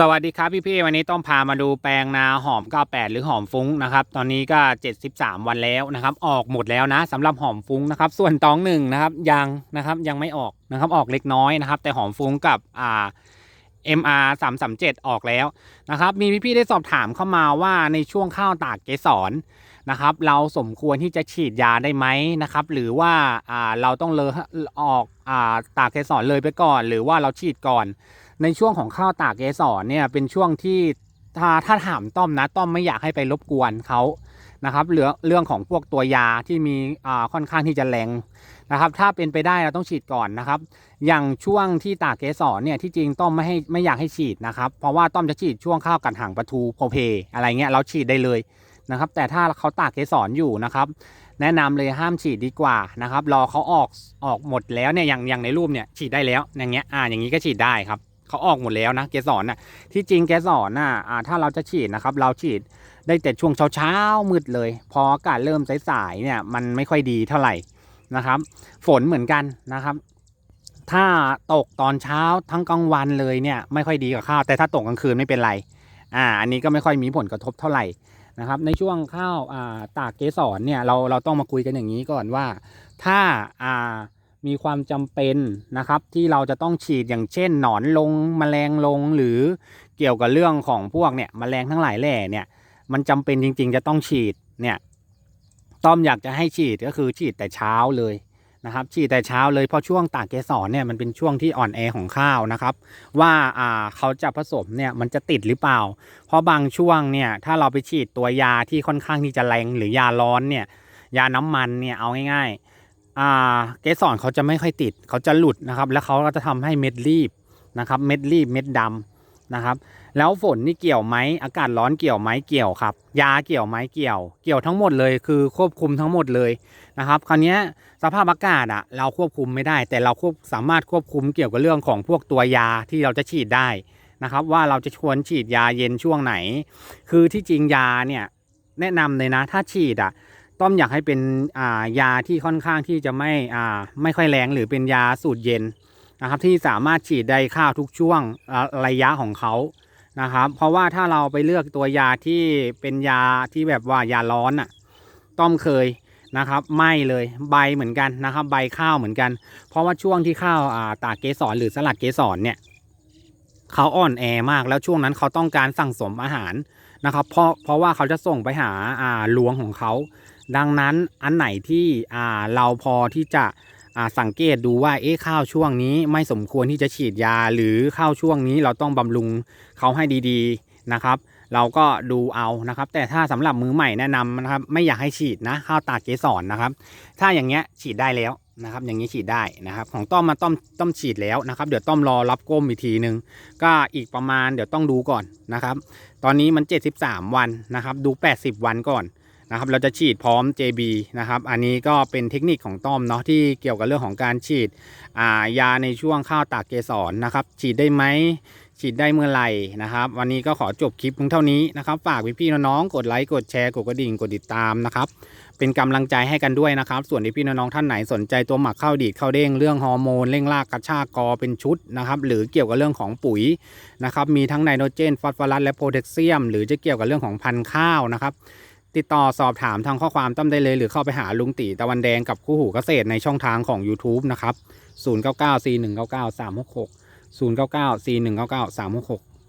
สวัสดีครับพี่พี่ๆวันนี้ต้องพามาดูแปลงนาหอม 98 หรือหอมฟุ้งนะครับ ตอนนี้ก็ 73 วันแล้วนะครับ ออกหมดแล้วนะสำหรับหอมฟุ้งนะครับ ส่วนตองหนึ่งนะครับยังนะครับยังไม่ออกนะครับออกเล็กน้อยนะครับ แต่หอมฟุ้งกับอ่า MR 337 ออกแล้วนะครับ มีพี่ๆได้สอบถามเข้ามาว่าในช่วงข้าวตากเกสรนะครับ เราสมควรที่จะฉีดยาได้ไหมนะครับ หรือว่าอ่าเราต้องเลอออกอ่าตากเกสรเลยไปก่อน หรือว่าเราฉีดก่อน ในช่วงของข้าวตากเกสรเนี่ยเป็นช่วงที่ถ้าถ้าถามต้อมนะต้อมไม่อยากให้ไปรบกวนเขานะครับเรื่องเรื่องของพวกตัวยาที่มีอ่าค่อนข้างที่จะแรงนะครับ ถ้าเป็นไปได้เราต้องฉีดก่อนนะครับ อย่างช่วงที่ตากเกสรเนี่ยที่จริงต้อมไม่ให้ไม่อยากให้ฉีดนะครับ เพราะว่าต้อมจะฉีดช่วงข้าวกัดหางปลาทูโพเพอะไรเงี้ยเราฉีดได้เลยนะครับ แต่ถ้าเขาตากเกสรอยู่นะครับ แนะนำเลยห้ามฉีดดีกว่านะครับรอเขาออกออกหมดแล้วเนี่ยอย่างอย่างในรูปเนี่ยฉีดได้แล้วอย่างเงี้ยอ่าอย่างนี้ก็ฉีดได้ครับ เขาออกหมดแล้วนะเกสรน่ะที่จริงเกสรน่ะถ้าเราจะฉีดนะครับ เราฉีดได้แต่ช่วงเช้าเช้ามืดเลย พออากาศเริ่มสายๆเนี่ยมันไม่ค่อยดีเท่าไหร่นะครับ ฝนเหมือนกันนะครับ ถ้าตกตอนเช้าทั้งกลางวันเลยเนี่ยไม่ค่อยดีกับข้าว แต่ถ้าตกกลางคืนไม่เป็นไรอ่าอันนี้ก็ไม่ค่อยมีผลกระทบเท่าไหร่นะครับ ในช่วงข้าวอ่าตากเกสรเนี่ยเราเราต้องมาคุยกันอย่างนี้ก่อนว่า ถ้าอ่า มีความจำเป็นนะครับ ที่เราจะต้องฉีดอย่างเช่น หนอนลงแมลงลงหรือเกี่ยวกับเรื่องของพวกเนี่ยแมลงทั้งหลายแหล่เนี่ยมันจำเป็นจริง ๆ จะต้องฉีดเนี่ยต้อมอยากจะให้ฉีดก็คือฉีดแต่เช้าเลยนะครับ ฉีดแต่เช้าเลยเพราะช่วงตากเกสรเนี่ยมันเป็นช่วงที่อ่อนแอของข้าวนะครับ ว่าอ่าเขาจะผสมเนี่ยมันจะติดหรือเปล่า เพราะบางช่วงเนี่ยถ้าเราไปฉีดตัวยาที่ค่อนข้างที่จะแรงหรือยาร้อนเนี่ยยาน้ำมันเนี่ยเอาง่ายๆ อ่าเกสรเขาจะไม่ค่อยติด เขาจะหลุดนะครับ แล้วเขาก็จะทำให้เม็ดรีบนะครับ เม็ดรีบเม็ดดำนะครับ แล้วฝนนี่เกี่ยวไหมอากาศร้อนเกี่ยวไหมเกี่ยวครับ ยาเกี่ยวไหมเกี่ยว เกี่ยวทั้งหมดเลยคือควบคุมทั้งหมดเลยนะครับ คราวนี้สภาพอากาศอะเราควบคุมไม่ได้ แต่เราควบสามารถควบคุมเกี่ยวกับเรื่องของพวกตัวยาที่เราจะฉีดได้นะครับ ว่าเราจะชวนฉีดยาเย็นช่วงไหน คือที่จริงยาเนี่ยแนะนำเลยนะ ถ้าฉีดอะ ต้อมอยากให้เป็นอ่ายาที่ค่อนข้างที่จะไม่อ่าไม่ค่อยแรงหรือเป็นยาสูตรเย็นนะครับ ที่สามารถฉีดได้ข้าวทุกช่วงระยะของเขานะครับ เพราะว่าถ้าเราไปเลือกตัวยาที่เป็นยาที่แบบว่ายาร้อนอะ ต้อมเคยนะครับไหม่เลยใบเหมือนกันนะครับ ใบข้าวเหมือนกัน เพราะว่าช่วงที่ข้าวาตากเกสรหรือสลัดเกสรเนี่ยเขาอ่อนแอมากแล้วช่วงนั้นเขาต้องการสั่งสมอาหารนะครับ เพราะเพราะว่าเขาจะส่งไปหาอ่าลวงของเขา ดังนั้นอันไหนที่เราพอที่จะสังเกตดูว่าเอ๊ะข้าวช่วงนี้ไม่สมควรที่จะฉีดยา หรือข้าวช่วงนี้เราต้องบำรุงเขาให้ดีๆนะครับ เราก็ดูเอานะครับ แต่ถ้าสำหรับมือใหม่แนะนำนะครับ ไม่อยากให้ฉีดนะข้าวตาเกสรนะครับ ถ้าอย่างเงี้ยฉีดได้แล้วนะครับ อย่างนี้ฉีดได้นะครับ ของต้อมมาต้อมต้อมฉีดแล้วนะครับ เดี๋ยวต้อมรอรับก้มอีกทีนึงก็อีกประมาณเดี๋ยวต้องดูก่อนนะครับ ตอนนี้มัน 73 วันนะครับ ดู 80 วันก่อน นะครับเราจะฉีดพร้อม JB นะครับอันนี้ก็เป็นเทคนิคของต้อมเนาะที่เกี่ยวกับเรื่องของการฉีดายาในช่วงข้าวตากเกสรนะครับฉีดได้ไหมฉีดได้เมื่อไหร่นะครับ วันนี้ก็ขอจบคลิปเพียงเท่านี้นะครับฝากพี่ๆน้องๆกดไลค์กดแชร์กดกระดิ่งกดติดตามนะครับเป็นกำลังใจให้กันด้วยนะครับ ส่วนพี่ๆน้องๆท่านไหนสนใจตัวหมักข้าวดีดข้าวเด้งเรื่องฮอร์โมนเร่งรากกระชากกอเป็นชุดนะครับหรือเกี่ยวกับเรื่องของปุ๋ยนะครับมีทั้งไนโตรเจนฟอสฟอรัสและโพแทสเซียม หรือจะเกี่ยวกับเรื่องของพันธุ์ข้าวนะครับ ติดต่อสอบถามทางข้อความต้มได้เลย หรือเข้าไปหาลุงตีตะวันแดงกับคู่หูเกษตรในช่องทางของ YouTube นะครับ 0994199366 0994199366